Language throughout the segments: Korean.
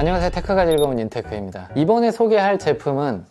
안녕하세요. 테크가 즐거운 인테크입니다. 이번에 소개할 제품은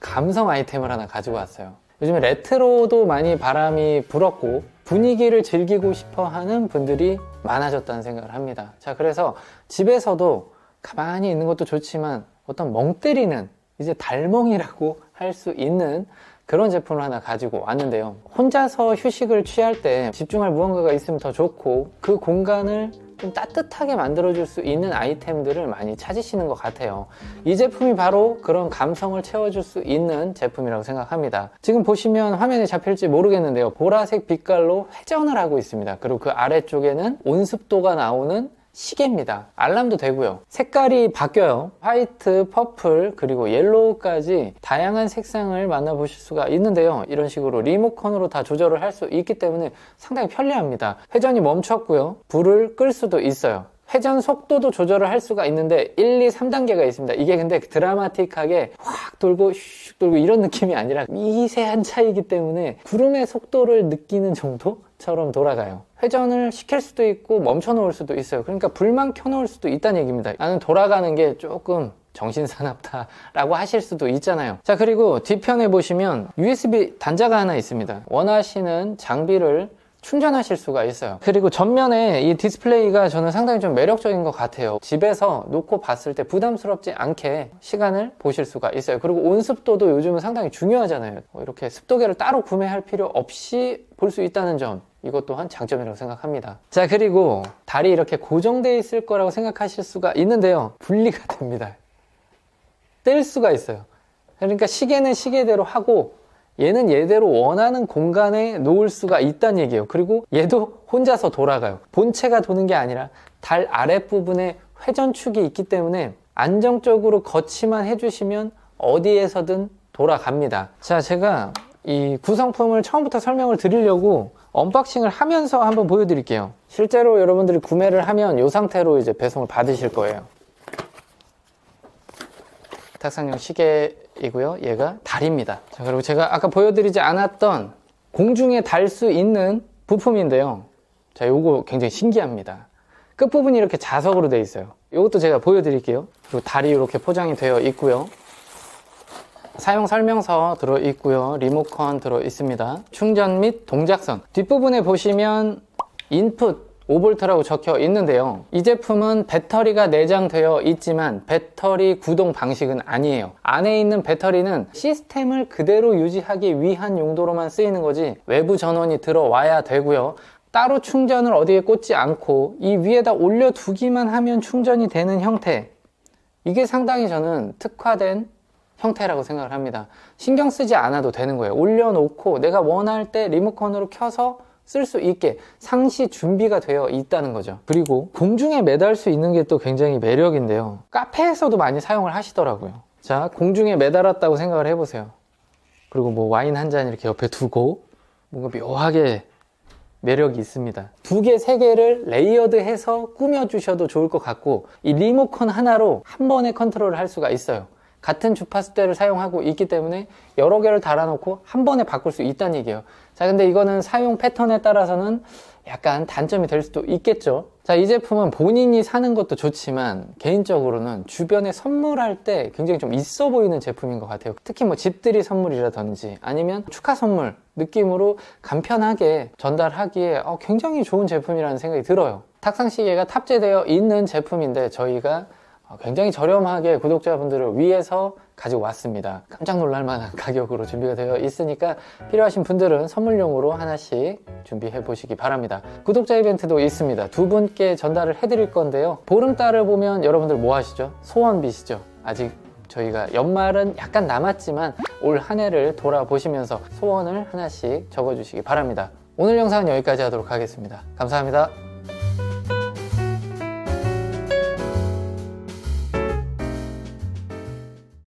감성 아이템을 하나 가지고 왔어요. 요즘에 레트로도 많이 바람이 불었고 분위기를 즐기고 싶어 하는 분들이 많아졌다는 생각을 합니다. 자 그래서 집에서도 가만히 있는 것도 좋지만 어떤 멍 때리는 이제 달멍이라고 할 수 있는 그런 제품을 하나 가지고 왔는데요. 혼자서 휴식을 취할 때 집중할 무언가가 있으면 더 좋고 그 공간을 좀 따뜻하게 만들어줄 수 있는 아이템들을 많이 찾으시는 것 같아요. 이 제품이 바로 그런 감성을 채워줄 수 있는 제품이라고 생각합니다. 지금 보시면 화면에 잡힐지 모르겠는데요. 보라색 빛깔로 회전을 하고 있습니다. 그리고 그 아래쪽에는 온습도가 나오는 시계입니다. 알람도 되고요. 색깔이 바뀌어요. 화이트, 퍼플, 그리고 옐로우까지 다양한 색상을 만나보실 수가 있는데요. 이런 식으로 리모컨으로 다 조절을 할 수 있기 때문에 상당히 편리합니다. 회전이 멈췄고요. 불을 끌 수도 있어요. 회전 속도도 조절을 할 수가 있는데 1, 2, 3단계가 있습니다. 이게 근데 드라마틱하게 확 돌고 슉 돌고 이런 느낌이 아니라 미세한 차이기 때문에 구름의 속도를 느끼는 정도처럼 돌아가요. 회전을 시킬 수도 있고 멈춰 놓을 수도 있어요. 그러니까 불만 켜 놓을 수도 있다는 얘기입니다. 나는 돌아가는 게 조금 정신사납다라고 하실 수도 있잖아요. 자, 그리고 뒤편에 보시면 USB 단자가 하나 있습니다. 원하시는 장비를 충전하실 수가 있어요. 그리고 전면에 이 디스플레이가 저는 상당히 좀 매력적인 것 같아요. 집에서 놓고 봤을 때 부담스럽지 않게 시간을 보실 수가 있어요. 그리고 온습도도 요즘은 상당히 중요하잖아요. 뭐 이렇게 습도계를 따로 구매할 필요 없이 볼 수 있다는 점. 이것 또한 장점이라고 생각합니다. 자, 그리고 다리 이렇게 고정되어 있을 거라고 생각하실 수가 있는데요. 분리가 됩니다. 뗄 수가 있어요. 그러니까 시계는 시계대로 하고 얘는 얘대로 원하는 공간에 놓을 수가 있다는 얘기예요. 그리고 얘도 혼자서 돌아가요. 본체가 도는 게 아니라 달 아랫부분에 회전축이 있기 때문에 안정적으로 거치만 해주시면 어디에서든 돌아갑니다. 자, 제가 이 구성품을 처음부터 설명을 드리려고 언박싱을 하면서 한번 보여드릴게요. 실제로 여러분들이 구매를 하면 이 상태로 이제 배송을 받으실 거예요. 탁상용 시계이고요. 얘가 달입니다. 자, 그리고 제가 아까 보여드리지 않았던 공중에 달 수 있는 부품인데요. 자, 요거 굉장히 신기합니다. 끝부분이 이렇게 자석으로 되어 있어요. 이것도 제가 보여드릴게요. 그리고 달이 이렇게 포장이 되어 있고요. 사용 설명서 들어 있고요. 리모컨 들어 있습니다. 충전 및 동작선. 뒷부분에 보시면 인풋 5V라고 적혀 있는데요. 이 제품은 배터리가 내장되어 있지만 배터리 구동 방식은 아니에요. 안에 있는 배터리는 시스템을 그대로 유지하기 위한 용도로만 쓰이는 거지 외부 전원이 들어와야 되고요. 따로 충전을 어디에 꽂지 않고 이 위에다 올려두기만 하면 충전이 되는 형태. 이게 상당히 저는 특화된 형태라고 생각을 합니다. 신경 쓰지 않아도 되는 거예요. 올려놓고 내가 원할 때 리모컨으로 켜서 쓸 수 있게 상시 준비가 되어 있다는 거죠. 그리고 공중에 매달 수 있는 게 또 굉장히 매력인데요. 카페에서도 많이 사용을 하시더라고요. 자, 공중에 매달았다고 생각을 해보세요. 그리고 뭐 와인 한 잔 이렇게 옆에 두고 뭔가 묘하게 매력이 있습니다. 두 개, 세 개를 레이어드 해서 꾸며주셔도 좋을 것 같고, 이 리모컨 하나로 한 번에 컨트롤을 할 수가 있어요. 같은 주파수대를 사용하고 있기 때문에 여러 개를 달아놓고 한 번에 바꿀 수 있다는 얘기예요. 자, 근데 이거는 사용 패턴에 따라서는 약간 단점이 될 수도 있겠죠. 자, 이 제품은 본인이 사는 것도 좋지만 개인적으로는 주변에 선물할 때 굉장히 좀 있어 보이는 제품인 것 같아요. 특히 뭐 집들이 선물이라든지 아니면 축하 선물 느낌으로 간편하게 전달하기에 어, 굉장히 좋은 제품이라는 생각이 들어요. 탁상 시계가 탑재되어 있는 제품인데 저희가 어, 굉장히 저렴하게 구독자분들을 위해서 가지고 왔습니다. 깜짝 놀랄 만한 가격으로 준비가 되어 있으니까 필요하신 분들은 선물용으로 하나씩 준비해 보시기 바랍니다. 구독자 이벤트도 있습니다. 두 분께 전달을 해 드릴 건데요. 보름달을 보면 여러분들 뭐 하시죠? 소원 비시죠? 아직 저희가 연말은 약간 남았지만 올 한 해를 돌아보시면서 소원을 하나씩 적어주시기 바랍니다. 오늘 영상은 여기까지 하도록 하겠습니다. 감사합니다.